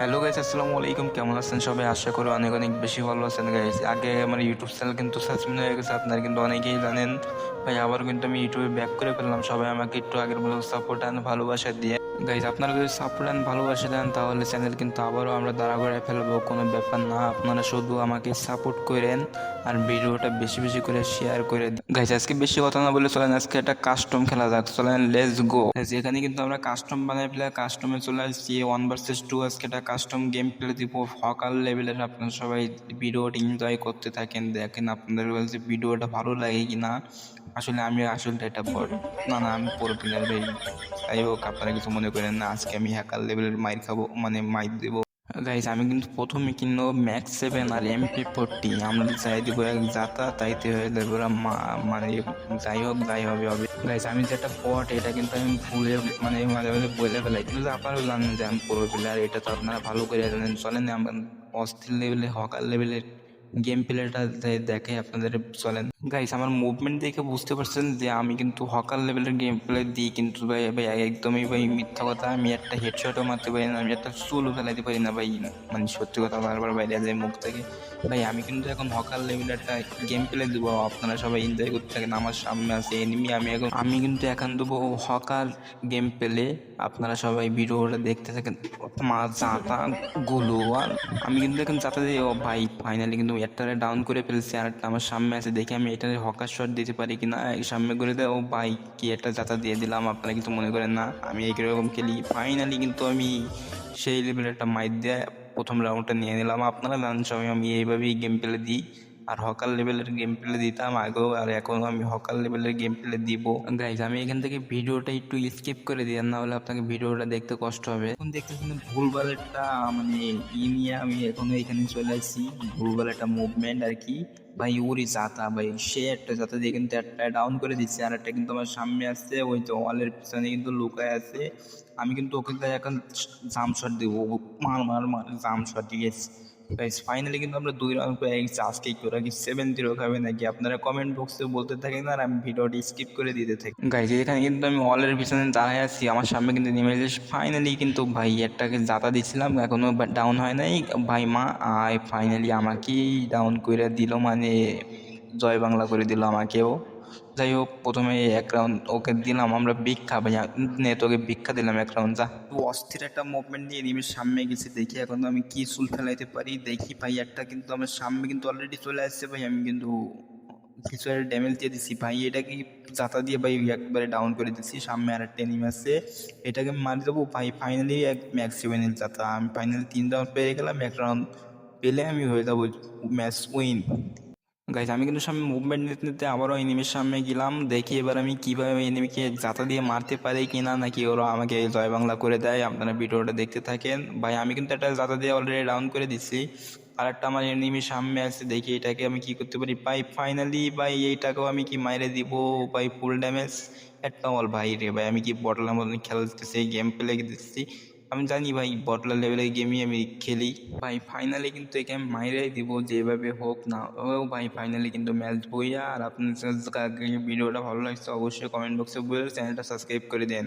Hello guys আসসালামু আলাইকুম কেমন আছেন সবাই? আশা করি অনেক অনেক বেশি ভালো আছেন গাইস আগে আমার ইউটিউব চ্যানেল কিন্তু সাসপেন্ড হয়ে গেছে, আপনারা কিন্তু অনেকেই জানেন। ভাই আবার কিন্তু আমি ইউটিউবে ব্যাক করে ফেললাম। সবাই আমাকে একটু আগের মতো সাপোর্ট আর ভালোবাসা দিয়ে। গাইস আপনারা যদি সাপোর্ট অ্যান্ড ভালোবাসা দেন, তাহলে চ্যানেল কিন্তু আবারও আমরা দাঁড়া করে ফেলব। কোনো ব্যাপার না, আপনারা শুধু আমাকে সাপোর্ট করেন আর ভিডিওটা বেশি বেশি করে শেয়ার করে গাইস আজকে বেশি কথা না বলে চলেন, আজকে একটা কাস্টম খেলা যাক। চলেন লেটস গো এখানে কিন্তু আমরা কাস্টম বানাই ফেলে কাস্টমে চলে আসছি। ওয়ান ভার্সেস টু আজকে একটা কাস্টম গেম প্লে দিব। সকাল লেভেলের আপনারা সবাই ভিডিওটা এনজয় করতে থাকেন। দেখেন আপনাদের কাছে ভিডিওটা ভালো লাগে কি না আসলে আমি আসলে এটা বড় না না, আমি পুরো প্লেয়ার ভাই। যাই হোক, আপনারা কিছু মনে করেন না, আজকে আমি হ্যাকার লেভেলের মাইর খাব মানে মাইর দেবো। গাইস আমি কিন্তু প্রথমে কিনবো ম্যাক্স সেভেন আর এমপি ফোরটি আমরা চাই দিব এক যাতা, তাইতে হয়ে মা- মানে যাই হোক, যাই হবে হবে। গাইস আমি যেটা পট, এটা কিন্তু আমি ভুলে মানে মাঝে মাঝে বলে ফেলাই। কিন্তু আপনারাও জানেন যে আমি পুরো প্লেয়ার এটা তো আপনারা ভালো করে জানেন। চলেন আমরা অস্থির লেভেলে হকার লেভেলের গেম প্লেটা দেখে আপনাদের চলেন। গাইস আমার মুভমেন্ট দেখে বুঝতে পারছেন যে আমি কিন্তু হকার লেভেলের গেম প্লে দিই কিন্তু ভাই ভাই, একদমই ভাই মিথ্যা কথা, আমি একটা হেডশটও মারতে পারি না, আমি একটা চুলও ফেলাইতে পারি না ভাই। মানে সত্যি কথা বারবার বাইরে যায় মুখ থেকে। ভাই, আমি কিন্তু এখন হকার লেভেলের একটা গেম প্লে দেবো, আপনারা সবাই এনজয় করতে থাকেন, আমার সামনে আছে এনিমি আমি এখন, আমি কিন্তু এখন দেবো হকার গেম প্লে আপনারা সবাই ভিডিওটা দেখতে থাকেন। মা চাতা গুলো আমি কিন্তু এখন চাতা ও ভাই ফাইনালি কিন্তু একটা ডাউন করে ফেলছি, আর একটা আমার সামনে আছে, দেখি আমি এটারে হকার শট দিতে পারি কি না সামনে দেয় ও ভাই, কি একটা যাতা দিয়ে দিলাম, আপনারা কিন্তু মনে করেন না, আমি এইরকম খেলি। ফাইনালি কিন্তু আমি সেই লেভেলের একটা মাইর দিয়ে প্রথম রাউন্ডটা নিয়ে নিলাম। আপনারা জানেন সবাই আমি এইভাবেই গেম প্লে দিই। আর হকার লেভেলের গেম প্লে দিতাম আগেও আর এখনও আমি হকার লেভেলের গেম প্লে দিব। গাইজ আমি এখান থেকে ভিডিওটা একটু স্কিপ করে দিই না হলে আপনাকে ভিডিওটা দেখতে কষ্ট হবে। এখন দেখতেছেন ভুলভাল একটা মানে ই নিয়ে আমি এখনও এখানে চলে আসছি। ভুলভাল একটা মুভমেন্ট আর কি। ভাই ওরই জাতা ভাই সে একটা জাতা দিয়ে কিন্তু একটা ডাউন করে দিচ্ছে আর একটা কিন্তু আমার সামনে আসছে ওই তো ওয়ালের পিছনে কিন্তু লুকায় আছে। আমি কিন্তু ওকে এখন জাম শট দেবো মার মার মার জাম শট দিয়েছি গাইস ফাইনালি কিন্তু আমরা দুই রাউন্ড পেয়ে গেছি আজকে কি ওরা কি সেভেন জিরো খাবে নাকি? আপনারা কমেন্ট বক্সে বলতে থাকেন আর আমি ভিডিওটি স্কিপ করে দিতে থাকি। গাইজ এখানে কিন্তু আমি ওয়ালের পিছনে দাঁড়ায় আছি। আমার সামনে কিন্তু নেমে এসে ফাইনালি কিন্তু ভাই একটাকে জাতা দিছিলাম, এখনও ডাউন হয় নাই। ভাই মা, আয় ফাইনালি আমাকেই ডাউন করে দিল মানে জয় বাংলা করে দিল আমাকেও। যাই হোক, প্রথমে এক রাউন্ড ওকে দিলাম, আমরা ভিক্ষা ভাই নে, তোকে ভিক্ষা দিলাম এক রাউন্ড যা। অস্থির একটা মুভমেন্ট নিয়ে নিমের সামনে গেছি, দেখি এখন আমি কি চুল ফেলাইতে পারি। দেখি ভাই, একটা কিন্তু আমার সামনে কিন্তু অলরেডি চলে আসছে ভাই, আমি কিন্তু কিছু একটা ড্যামেজ দিয়ে দিছি। ভাই, এটাকে জাতা দিয়ে ভাই, একবারে ডাউন করে দিচ্ছি সামনে আর একটা এনিম আছে। এটাকে মারি দেবো। ভাই ফাইনালি এক ম্যাক্স সেভেনের জাতা আমি ফাইনালি তিন রাউন্ড পেয়ে গেলাম, এক রাউন্ড পেলে আমি হয়ে যাব ম্যাচ উইন গাইজ আমি কিন্তু সামনে মুভমেন্ট নিতে নিতে আবারও এনিমির সামনে গেলাম। দেখি এবার আমি কীভাবে এনিমিকে জাতা দিয়ে মারতে পারি কি না নাকি ওরা আমাকে জয় বাংলা করে দেয়, আপনারা ভিডিওটা দেখতে থাকেন। ভাই, আমি কিন্তু একটা জাতা দিয়ে অলরেডি ডাউন করে দিচ্ছি আর একটা আমার এনিমির সামনে আছে, দেখি এটাকে আমি কি করতে পারি। ভাই ফাইনালি ভাই, এইটাকেও আমি কি মাইরে দিব? ভাই ফুল ড্যামেজ একটা অল ভাই রে ভাই, আমি কি বটলার মতন খেলতেছি গেম প্লে দিচ্ছি। আমি জানি ভাই বটলার লেভেলের গেমই আমি খেলি। ভাই ফাইনালে কিন্তু একে আমি মাইরে দিব, যেভাবে হোক না ও ভাই ফাইনালে কিন্তু ম্যাচ বইয়া আর আপনার ভিডিওটা ভালো লাগছে, অবশ্যই কমেন্ট বক্সে বলে চ্যানেলটা সাবস্ক্রাইব করে দেন।